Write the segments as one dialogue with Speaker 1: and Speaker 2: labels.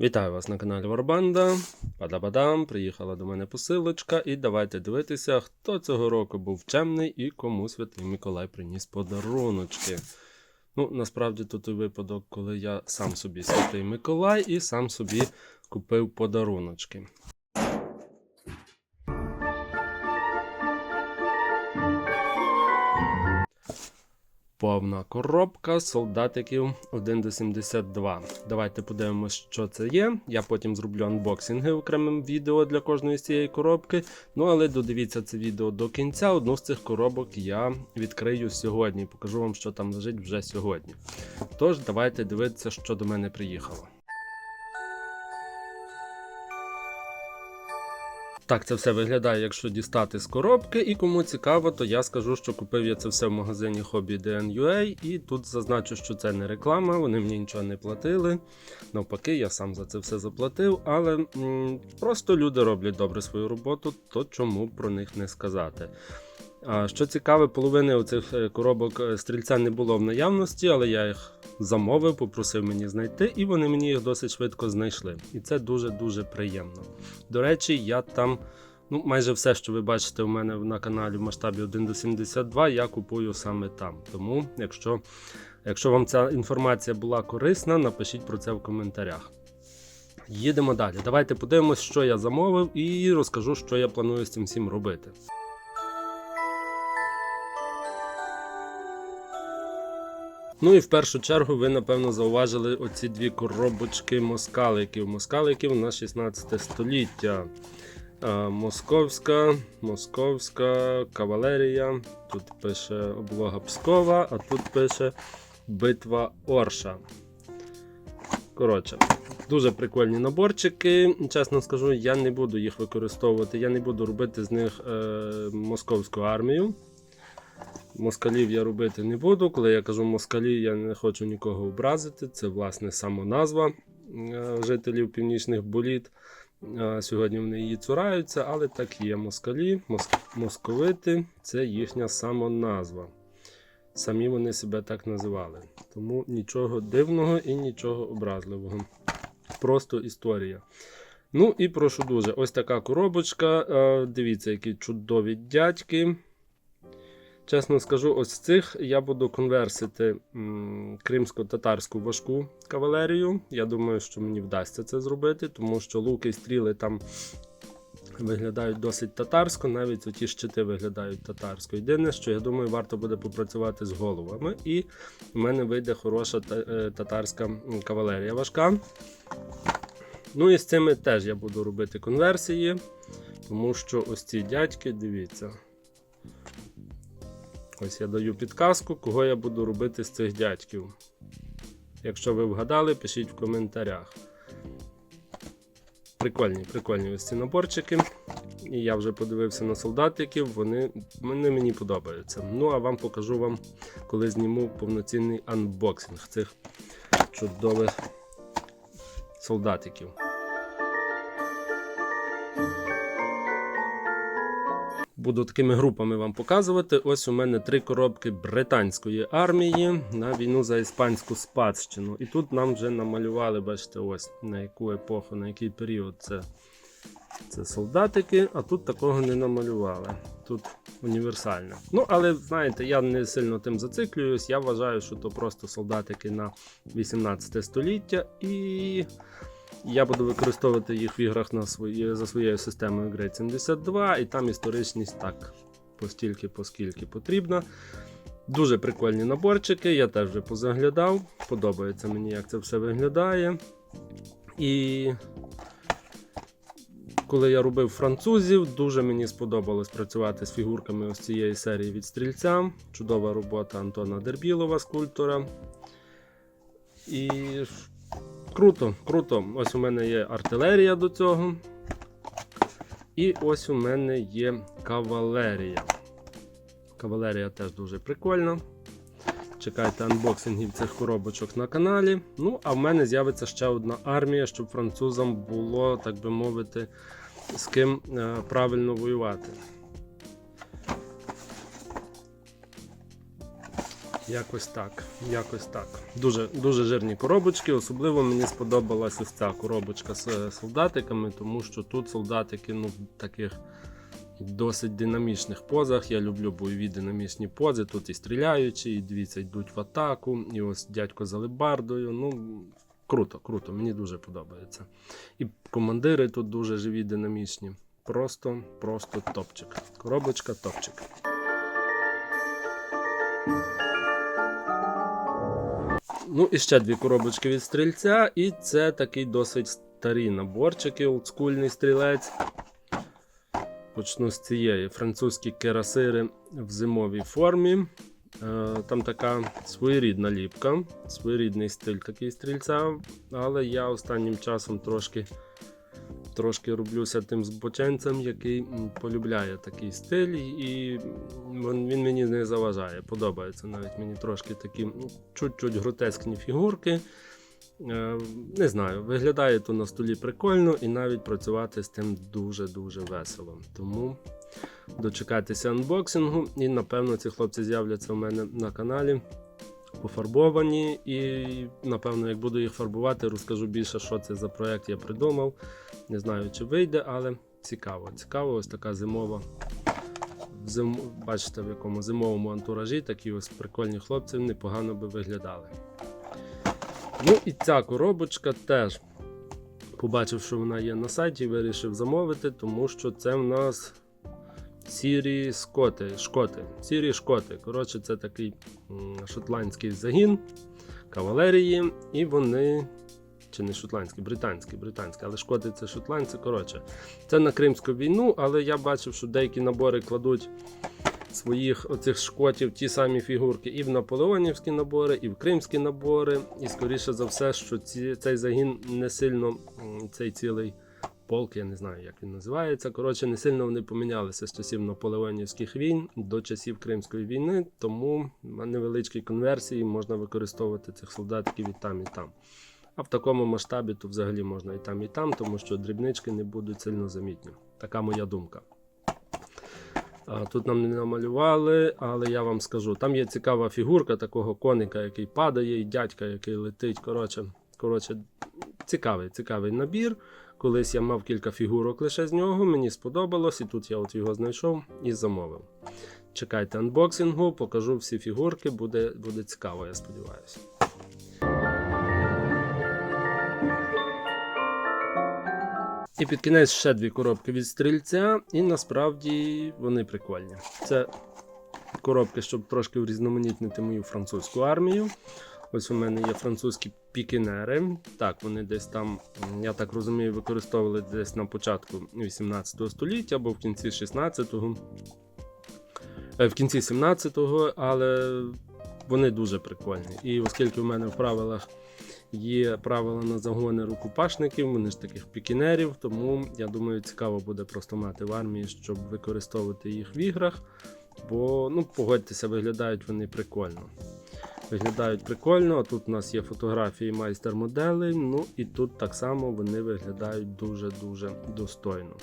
Speaker 1: Вітаю вас на каналі Варбанда. Падабадам, приїхала до мене посилочка, і давайте дивитися, хто цього року був чемний і кому Святий Миколай приніс подаруночки. Ну, насправді тут і випадок, коли я сам собі Святий Миколай і сам собі купив подаруночки. Повна коробка солдатиків 1 до 72. Давайте подивимося, що це є. Я потім зроблю анбоксинги окремим відео для кожної з цієї коробки. Ну але додивіться це відео до кінця. Одну з цих коробок я відкрию сьогодні. Покажу вам, що там лежить вже сьогодні. Тож, давайте дивитися, що до мене приїхало. Так, це все виглядає, якщо дістати з коробки. І кому цікаво, то я скажу, що купив я це все в магазині Hobby DN.ua і тут зазначу, що це не реклама, вони мені нічого не платили. Навпаки, я сам за це все заплатив, але м, просто люди роблять добре свою роботу, то чому про них не сказати. А що цікаве, половини оцих е, коробок е, стрільця не було в наявності, але я їх замовив, попросив мені знайти, і вони мені їх досить швидко знайшли. І це дуже-дуже приємно. До речі, я там. Ну, майже все, що ви бачите у мене на каналі в масштабі 1 до 72, я купую саме там. Тому, якщо, якщо вам ця інформація була корисна, напишіть про це в коментарях. Їдемо далі. Давайте подивимось, що я замовив, і розкажу, що я планую з цим всім робити. Ну і в першу чергу ви, напевно, зауважили оці дві коробочки москаликів. Москаликів на 16 століття. Московська, Московська кавалерія. Тут пише облога Пскова, а тут пише Битва Орша. Коротше, дуже прикольні наборчики. Чесно скажу, я не буду їх використовувати, я не буду робити з них е, московську армію. Москалів я робити не буду. Коли я кажу москалі, я не хочу нікого образити. Це власне самоназва е, жителів північних боліт. Е, Сьогодні вони її цураються, але так є. Москалі, моск- московити це їхня самоназва. Самі вони себе так називали. Тому нічого дивного і нічого образливого. Просто історія. Ну і прошу дуже, ось така коробочка. Е, Дивіться, які чудові дядьки. Чесно скажу, ось з цих я буду конверсити кримсько-татарську важку кавалерію. Я думаю, що мені вдасться це зробити, тому що луки і стріли там виглядають досить татарсько, навіть оті щити виглядають татарсько. Єдине, що я думаю, варто буде попрацювати з головами, і в мене вийде хороша е, татарська кавалерія важка. Ну і з цими теж я буду робити конверсії, тому що ось ці дядьки, дивіться. Ось я даю підказку, кого я буду робити з цих дядьків. Якщо ви вгадали, пишіть в коментарях. Прикольні, прикольні ось ці наборчики. І я вже подивився на солдатиків, вони, вони мені подобаються. Ну, а вам покажу вам, коли зніму повноцінний анбоксинг цих чудових солдатиків. Буду такими групами вам показувати. Ось у мене три коробки британської армії на війну за іспанську спадщину. І тут нам вже намалювали, бачите, ось на яку епоху, на який період це, це солдатики, а тут такого не намалювали. Тут універсальне. Ну, але знаєте, я не сильно тим зациклююсь. Я вважаю, що то просто солдатики на 18 століття і. Я буду використовувати їх в іграх на свої, за своєю системою Grade 72, і там історичність так постільки, поскільки потрібна. Дуже прикольні наборчики, я теж вже позаглядав. Подобається мені, як це все виглядає. І коли я робив французів, дуже мені сподобалось працювати з фігурками ось цієї серії від стрільця. Чудова робота Антона Дербілова, скульптора. І Круто, круто. Ось у мене є артилерія до цього. І ось у мене є кавалерія. Кавалерія теж дуже прикольна. Чекайте анбоксингів цих коробочок на каналі. Ну, а в мене з'явиться ще одна армія, щоб французам було, так би мовити, з ким е, правильно воювати. Якось так. Якось так. Дуже, дуже жирні коробочки. Особливо мені сподобалася ось ця коробочка з е, солдатиками, тому що тут солдатики ну, в таких досить динамічних позах. Я люблю бойові динамічні пози. Тут і стріляючі, і дивіться, йдуть в атаку. І ось дядько за лебардою. Ну, круто, круто, мені дуже подобається. І командири тут дуже живі, динамічні. Просто, просто топчик. Коробочка топчик. Ну і ще дві коробочки від стрільця, і це такий досить старий наборчик, і олдскульний стрілець. Почну з цієї французькі керасири в зимовій формі. Е, Там така своєрідна ліпка, своєрідний стиль такий стрільця, але я останнім часом трошки, трошки роблюся тим збоченцем, який полюбляє такий стиль, і він, мені не заважає. Подобається навіть мені трошки такі ну, чуть-чуть гротескні фігурки. Е, Не знаю, виглядає то на столі прикольно і навіть працювати з тим дуже-дуже весело. Тому дочекайтеся анбоксингу, і напевно ці хлопці з'являться у мене на каналі. Пофарбовані, і напевно, як буду їх фарбувати, розкажу більше, що це за проект я придумав. Не знаю, чи вийде, але цікаво. Цікаво, ось така зимова. Зим... Бачите, в якому зимовому антуражі такі ось прикольні хлопці непогано би виглядали. Ну і ця коробочка теж побачив, що вона є на сайті, вирішив замовити, тому що це в нас сірі скоти, шкоти. Сірі шкоти. Коротше, це такий шотландський загін кавалерії, і вони. Чи не шотландський, британський, британський, але шкоти це шотландці. Коротше, це на Кримську війну, але я бачив, що деякі набори кладуть своїх оцих шкотів ті самі фігурки і в наполеонівські набори, і в кримські набори. І скоріше за все, що ці, цей загін не сильно цей цілий полк, я не знаю, як він називається. Коротше, не сильно вони помінялися з часів наполеонівських війн до часів Кримської війни, тому на невеличкій конверсії можна використовувати цих солдатиків і там, і там. А в такому масштабі то взагалі можна і там, і там, тому що дрібнички не будуть сильно замітні. Така моя думка. Тут нам не намалювали, але я вам скажу, там є цікава фігурка такого коника, який падає, і дядька, який летить. Коротше, коротше, цікавий, цікавий набір. Колись я мав кілька фігурок лише з нього, мені сподобалось, і тут я от його знайшов і замовив. Чекайте анбоксингу, покажу всі фігурки, буде, буде цікаво, я сподіваюся. І під кінець ще дві коробки від стрільця, і насправді вони прикольні. Це коробки, щоб трошки урізноманітнити мою французьку армію. Ось у мене є французькі пікінери. Так, вони десь там, я так розумію, використовували десь на початку 18 століття або в кінці 16-го. Е, В кінці 17-го, але вони дуже прикольні. І оскільки в мене в правилах є правила на загони рукопашників, вони ж таких пікінерів, тому я думаю, цікаво буде просто мати в армії, щоб використовувати їх в іграх. Бо, ну, погодьтеся, виглядають вони прикольно. Виглядають прикольно. Тут у нас є фотографії майстер-моделей. Ну і тут так само вони виглядають дуже-дуже достойно.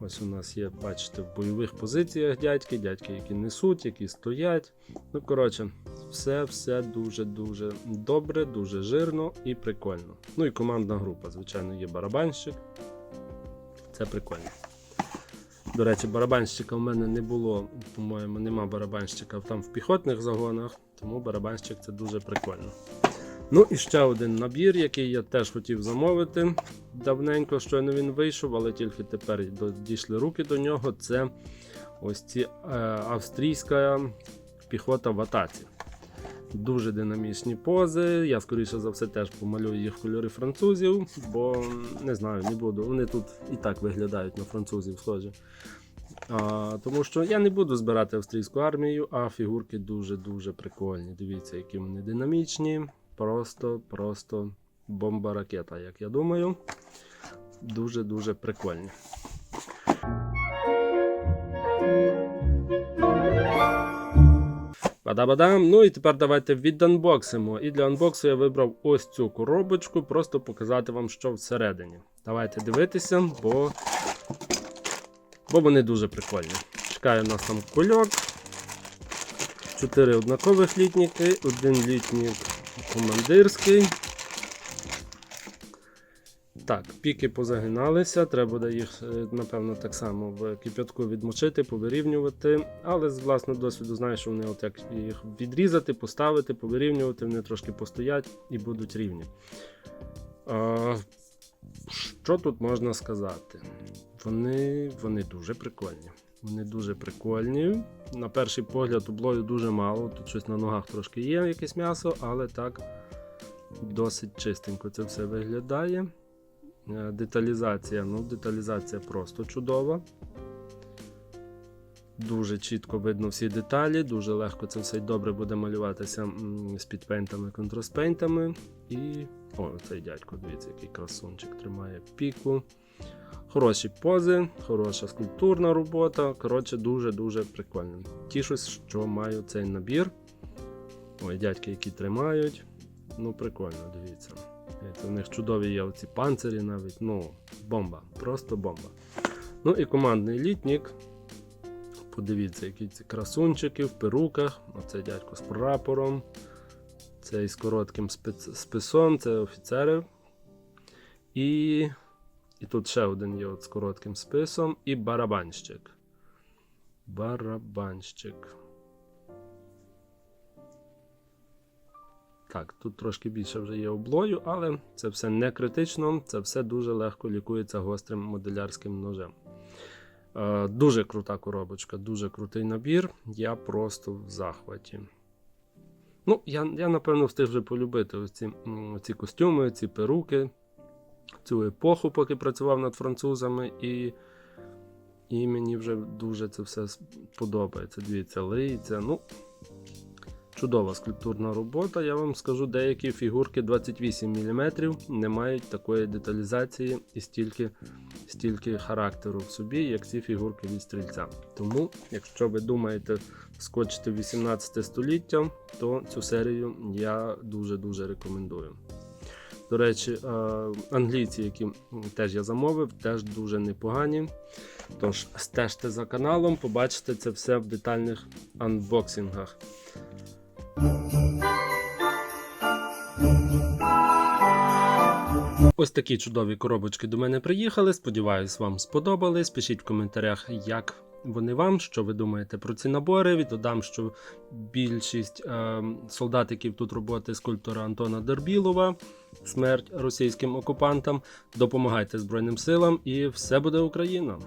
Speaker 1: Ось у нас є, бачите, в бойових позиціях дядьки, дядьки, які несуть, які стоять. Ну, коротше, все все дуже-дуже добре, дуже жирно і прикольно. Ну і командна група, звичайно, є барабанщик. Це прикольно. До речі, барабанщика в мене не було, по-моєму, нема барабанщика там в піхотних загонах, тому барабанщик це дуже прикольно. Ну і ще один набір, який я теж хотів замовити. Давненько щойно він вийшов, але тільки тепер дійшли руки до нього. Це ось ці е, австрійська піхота в атаці. Дуже динамічні пози. Я, скоріше за все, теж помалюю їх в кольори французів, бо не знаю, не буду. Вони тут і так виглядають на французів схожі. А, тому що я не буду збирати австрійську армію, а фігурки дуже-дуже прикольні. Дивіться, які вони динамічні. Просто, просто бомба ракета, як я думаю. Дуже-дуже прикольні. Бада-бадам. Ну і тепер давайте віданбоксимо. І для анбоксу я вибрав ось цю коробочку, просто показати вам, що всередині. Давайте дивитися, бо, бо вони дуже прикольні. Чекає нас там кульок. чотири однакових літніки, один літнік командирський. Так, піки позагиналися, треба буде їх, е, напевно, так само в кип'ятку відмочити, повирівнювати. Але з власного досвіду знаю, що вони от як їх відрізати, поставити, повирівнювати, вони трошки постоять і будуть рівні. А, що тут можна сказати? Вони, вони дуже прикольні. Вони дуже прикольні. На перший погляд облою дуже мало. Тут щось на ногах трошки є, якесь м'ясо, але так досить чистенько це все виглядає. Е, Деталізація, ну, деталізація просто чудова. Дуже чітко видно всі деталі, дуже легко це все добре буде малюватися з підпейнтами, контрастпейнтами. І. О, цей дядько, дивіться, який красунчик тримає піку. Хороші пози, хороша скульптурна робота. Коротше, дуже-дуже прикольно. Тішусь, що маю цей набір. Ой, дядьки, які тримають. Ну, прикольно, дивіться. В них чудові є оці панцирі навіть. Ну, бомба, просто бомба. Ну і командний літнік. Подивіться, які ці красунчики в перуках. Оце дядько з прапором. Цей з коротким списом, це офіцери. І, і тут ще один є от з коротким списом. І барабанщик. Барабанщик. Так, тут трошки більше вже є облою, але це все не критично, це все дуже легко лікується гострим моделярським ножем. Е, дуже крута коробочка, дуже крутий набір. Я просто в захваті. Ну, я, я напевно встиг вже полюбити оці, м, ці костюми, ці перуки, цю епоху, поки працював над французами, і, і мені вже дуже це все подобається. Дивіться, лиється. Ну, чудова скульптурна робота. Я вам скажу, деякі фігурки 28 мм не мають такої деталізації і стільки, стільки характеру в собі, як ці фігурки від стрільця. Тому, якщо ви думаєте скочити в 18 століття, то цю серію я дуже-дуже рекомендую. До речі, е, англійці, які теж я замовив, теж дуже непогані. Тож стежте за каналом, побачите це все в детальних анбоксингах. Ось такі чудові коробочки до мене приїхали. Сподіваюсь, вам сподобались. Пишіть в коментарях, як вони вам, що ви думаєте про ці набори. Додам, що більшість е, солдатиків тут роботи скульптора Антона Дербілова. Смерть російським окупантам. Допомагайте Збройним силам і все буде Україна!